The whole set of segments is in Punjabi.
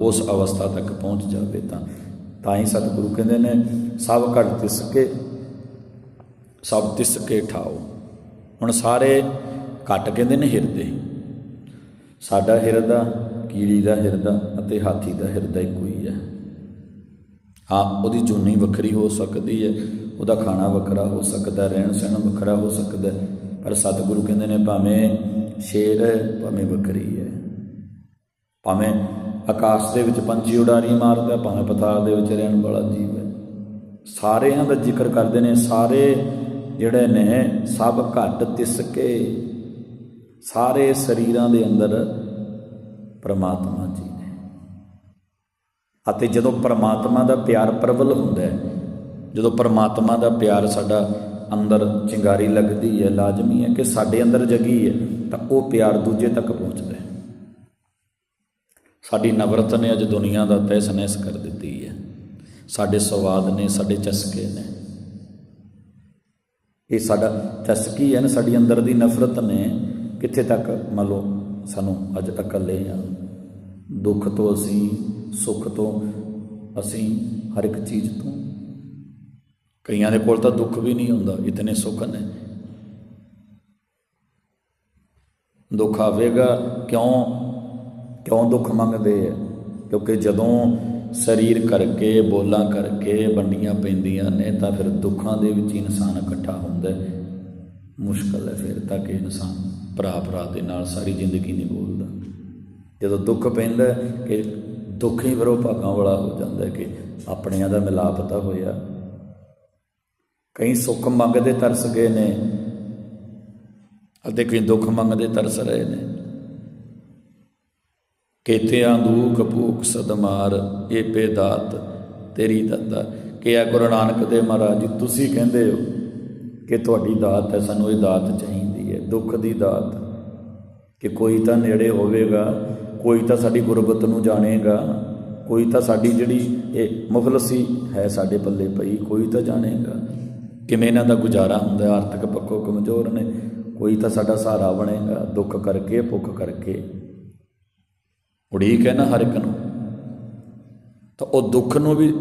ਉਸ ਅਵਸਥਾ ਤੱਕ ਪਹੁੰਚ ਜਾਵੇ ਤਾਂ ਤਾਂ ਹੀ ਸਤਿਗੁਰੂ ਕਹਿੰਦੇ ਨੇ, ਸਭ ਘਟ ਤਿਸ ਕੇ, ਸਭ ਤਿਸ ਕੇ ਠਾਓ। ਹੁਣ ਸਾਰੇ ਘਟ ਕਹਿੰਦੇ ਨੇ ਹਿਰਦੇ। ਸਾਡਾ ਹਿਰਦਾ ਕੀੜੀ ਦਾ ਹਿਰਦਾ ਅਤੇ ਹਾਥੀ ਦਾ ਹਿਰਦਾ ਇੱਕੋ ਹੀ ਹੈ। ਹਾਂ, ਉਹਦੀ ਜੁਨੀ ਵੱਖਰੀ ਹੋ ਸਕਦੀ ਹੈ, ਉਹਦਾ ਖਾਣਾ ਵੱਖਰਾ ਹੋ ਸਕਦਾ, ਰਹਿਣ ਸਹਿਣ ਵੱਖਰਾ ਹੋ ਸਕਦਾ ਪਰ ਸਤਿਗੁਰੂ ਕਹਿੰਦੇ ਨੇ ਭਾਵੇਂ ਸ਼ੇਰ ਹੈ, ਭਾਵੇਂ ਬੱਕਰੀ ਹੈ। ਭਾਵੇਂ ਆਕਾਸ਼ ਦੇ ਵਿੱਚ ਪੰਛੀ ਉਡਾਰੀ ਮਾਰਦਾ ਭਾਵੇਂ ਪਤਾਲ ਦੇ ਵਿੱਚ ਰਹਿਣ ਵਾਲਾ ਜੀਵ ਹੈ। ਸਾਰਿਆਂ ਦਾ ਜ਼ਿਕਰ ਕਰਦੇ ਨੇ, ਸਾਰੇ ਜਿਹੜੇ ਨੇ ਸਭ ਘਟ ਤਿਸ ਕੇ। ਸਾਰੇ ਸਰੀਰਾਂ ਦੇ ਅੰਦਰ ਪ੍ਰਮਾਤਮਾ ਜੀ ਨੇ। ਅਤੇ ਜਦੋਂ ਪ੍ਰਮਾਤਮਾ ਦਾ ਪਿਆਰ ਪ੍ਰਬਲ ਹੁੰਦਾ ਹੈ, ਜਦੋਂ ਪ੍ਰਮਾਤਮਾ ਦਾ ਪਿਆਰ ਸਾਡਾ ਅੰਦਰ ਚਿੰਗਾਰੀ ਲੱਗਦੀ ਹੈ, ਲਾਜ਼ਮੀ ਹੈ ਕਿ ਸਾਡੇ ਅੰਦਰ ਜਗੀ ਹੈ, ਤਾਂ ਉਹ ਪਿਆਰ ਦੂਜੇ ਤੱਕ ਪਹੁੰਚਦਾ ਹੈ। ਸਾਡੀ ਨਫ਼ਰਤ ਨੇ ਅੱਜ ਦੁਨੀਆ ਦਾ ਤਹਿਸ ਨਹਿਸ ਕਰ ਦਿੱਤੀ ਹੈ। ਸਾਡੇ ਸਵਾਦ ਨੇ, ਸਾਡੇ ਚਸਕੇ ਨੇ। ਇਹ ਸਾਡਾ ਚਸਕੀ ਹੈ ਨਾ, ਸਾਡੀ ਅੰਦਰ ਦੀ ਨਫ਼ਰਤ ਨੇ, ਕਿੱਥੇ ਤੱਕ? ਮੰਨ ਲਓ, ਸਾਨੂੰ ਅੱਜ ਇਕੱਲੇ ਆ ਦੁੱਖ ਤੋਂ ਅਸੀਂ, ਸੁੱਖ ਤੋਂ ਅਸੀਂ, ਹਰ ਇੱਕ ਚੀਜ਼ ਤੋਂ। ਕਈਆਂ ਦੇ ਕੋਲ ਤਾਂ ਦੁੱਖ ਵੀ ਨਹੀਂ ਹੁੰਦਾ, ਇਤਨੇ ਸੁੱਖ ਨੇ। ਦੁੱਖ ਆਵੇਗਾ, ਕਿਉਂ? ਕਿਉਂ ਦੁੱਖ ਮੰਗਦੇ ਆ? ਕਿਉਂਕਿ ਜਦੋਂ ਸਰੀਰ ਕਰਕੇ, ਬੋਲਾਂ ਕਰਕੇ ਵੰਡੀਆਂ ਪੈਂਦੀਆਂ ਨੇ, ਤਾਂ ਫਿਰ ਦੁੱਖਾਂ ਦੇ ਵਿੱਚ ਇਨਸਾਨ ਇਕੱਠਾ ਹੁੰਦਾ ਹੈ। ਮੁਸ਼ਕਲ ਹੈ ਫਿਰ ਤਾਂ ਕਿ ਇਨਸਾਨ ਭਰਾ ਭਰਾ ਦੇ ਨਾਲ ਸਾਰੀ ਜ਼ਿੰਦਗੀ ਨਹੀਂ ਬੋਲਦਾ। ਜਦੋਂ ਦੁੱਖ ਪੈਂਦਾ ਕਿ ਦੁੱਖ ਹੀ ਫਿਰ ਉਹ ਭਾਗਾਂ ਵਾਲਾ ਹੋ ਜਾਂਦਾ ਕਿ ਆਪਣਿਆਂ ਦਾ ਮਿਲਾਪ ਤਾਂ ਹੋਇਆ। ਕਈ ਸੁੱਖ ਮੰਗਦੇ ਤਰਸ ਗਏ ਨੇ ਅਤੇ ਕਈ ਦੁੱਖ ਮੰਗਦੇ ਤਰਸ ਰਹੇ ਨੇ। ਕੇਤਿਆਂ ਦੁਖ ਭੂਖ ਸਦਮਾਰ ਇਹ ਬੇਦਾਤ ਤੇਰੀ ਦਾਤਾ ਕਿ ਆ ਗੁਰੂ ਨਾਨਕ ਦੇਵ ਮਹਾਰਾਜ ਜੀ, ਤੁਸੀਂ ਕਹਿੰਦੇ ਹੋ ਕਿ ਤੁਹਾਡੀ ਦਾਤ ਹੈ, ਸਾਨੂੰ ਇਹ ਦਾਤ ਚਾਹੀਦੀ ਹੈ, ਦੁੱਖ ਦੀ ਦਾਤ। ਕਿ ਕੋਈ ਤਾਂ ਨੇੜੇ ਹੋਵੇਗਾ, ਕੋਈ ਤਾਂ ਸਾਡੀ ਗੁਰਬਤ ਨੂੰ ਜਾਣੇਗਾ, ਕੋਈ ਤਾਂ ਸਾਡੀ ਜਿਹੜੀ ਇਹ ਮੁਖਲਸੀ ਹੈ ਸਾਡੇ ਪੱਲੇ ਪਈ, ਕੋਈ ਤਾਂ ਜਾਣੇਗਾ। ਕਿਵੇਂ ਇਹਨਾਂ ਦਾ ਗੁਜ਼ਾਰਾ ਹੁੰਦਾ ਆਰਥਿਕ ਪੱਖੋਂ ਕਮਜ਼ੋਰ ਨੇ, ਕੋਈ ਤਾਂ ਸਾਡਾ ਸਹਾਰਾ ਬਣੇਗਾ, ਦੁੱਖ ਕਰਕੇ, ਭੁੱਖ ਕਰਕੇ। ਉਡੀਕ ਹੈ ਨਾ ਹਰ ਇੱਕ ਨੂੰ, ਤਾਂ ਉਹ ਦੁੱਖ ਨੂੰ ਵੀ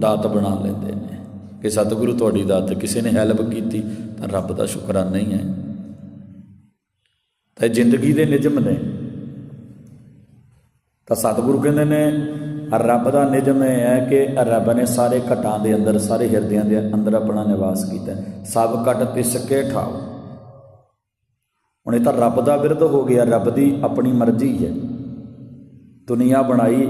ਦਾਤ ਬਣਾ ਲੈਂਦੇ ਨੇ ਕਿ ਸਤਿਗੁਰੂ ਤੁਹਾਡੀ ਦਾਤ ਕਿਸੇ ਨੇ ਹੈਲਪ ਕੀਤੀ ਤਾਂ ਰੱਬ ਦਾ ਸ਼ੁਕਰਾਨਾ ਹੀ ਹੈ। ਤਾਂ ਇਹ ਜ਼ਿੰਦਗੀ ਦੇ ਨਿਯਮ ਨੇ। ਤਾਂ ਸਤਿਗੁਰੂ ਕਹਿੰਦੇ ਨੇ, ਰੱਬ ਦਾ ਨਿਯਮ ਇਹ ਹੈ ਕਿ ਰੱਬ ਨੇ ਸਾਰੇ ਘਟਾਂ ਦੇ ਅੰਦਰ, ਸਾਰੇ ਹਿਰਦਿਆਂ ਦੇ ਅੰਦਰ ਆਪਣਾ ਨਿਵਾਸ ਕੀਤਾ। ਸਭ ਘਟ ਤਿਸ ਕੇ ਠਾਓ ਹੁਣ ਇਹ ਤਾਂ ਰੱਬ ਦਾ ਵਿਰਧ ਹੋ ਗਿਆ, ਰੱਬ ਦੀ ਆਪਣੀ ਮਰਜ਼ੀ ਹੈ। ਦੁਨੀਆ ਬਣਾਈ